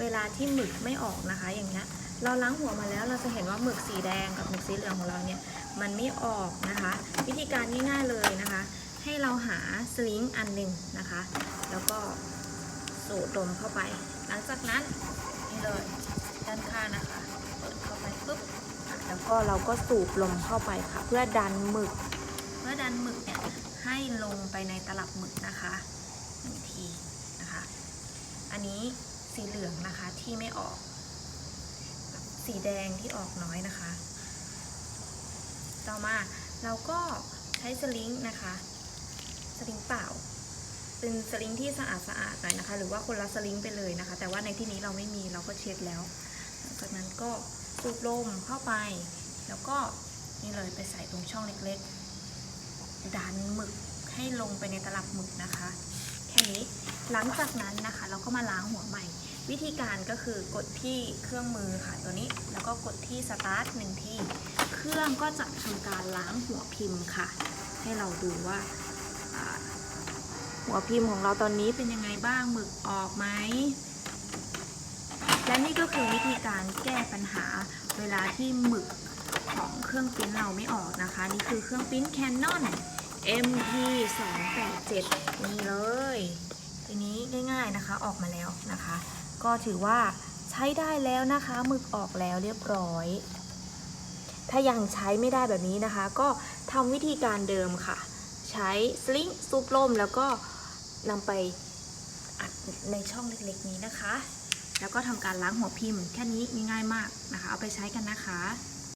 เวลาที่หมึกไม่ออกนะคะ อย่างเงี้ยเราล้างหัวมาแล้วเราจะเห็นว่าหมึกสีแดงกับหมึกสีเหลืองของเราเนี่ยมันไม่ออกนะคะ วิธีการง่ายๆเลยนะคะ ให้เราหาสลิงอันหนึ่งนะคะ แล้วก็สูดลมเข้าไป หลังจากนั้นนี่เลยด้านข้างนะคะเปิดเข้าไปปุ๊บแล้วก็เราก็สูบลมเข้าไปค่ะ เพื่อดันหมึก เพื่อดันหมึกเนี่ยให้ลงไปในตลับหมึกนะคะหนึ่งทีนะคะ อันนี้ สีเหลืองนะคะที่ไม่ออก สีแดงที่ออกน้อยนะคะ ต่อมาเราก็ใช้สลิงนะคะ สลิงเปล่า เป็นสลิงที่สะอาดสะอาดหน่อยนะคะ หรือว่าคนละสลิงไปเลยนะคะ แต่ว่าในที่นี้เราไม่มีเราก็เช็ดแล้วจากนั้นก็สูบลมเข้าไป แล้วก็นี่เลยไปใส่ตรงช่องเล็กๆ ดันหมึกให้ลงไปในตลับหมึกนะคะ แค่นี้หลังจากนั้นนะคะ เราก็มาล้างหัวใหม่ วิธีการก็คือกดที่เครื่องมือค่ะตัวนี้ แล้วก็กดที่สตาร์ทหนึ่งที่ เครื่องก็จะทำการล้างหัวพิมพ์ค่ะ ให้เราดูว่า หัวพิมพ์ของเราตอนนี้เป็นยังไงบ้างหมึกออกไหมและนี่ก็คือวิธีการแก้ปัญหาเวลาที่หมึกของเครื่องปริ้นเราไม่ออกนะคะ นี่คือเครื่องปริ้น Canon MT 2 8 7นี่เลย ทีนี้ง่ายๆนะคะออกมาแล้วนะคะ ก็ถือว่าใช้ได้แล้วนะคะหมึกออกแล้วเรียบร้อย ถ้ายังใช้ไม่ได้แบบนี้นะคะ ก็ทำวิธีการเดิมค่ะ ใช้สลิงซูปลมแล้วก็นำไปอัดในช่องเล็กๆนี้นะคะ แล้วก็ทำการล้างหัวพิมพ์ แค่นี้ง่ายๆมากนะคะ เอาไปใช้กันนะคะ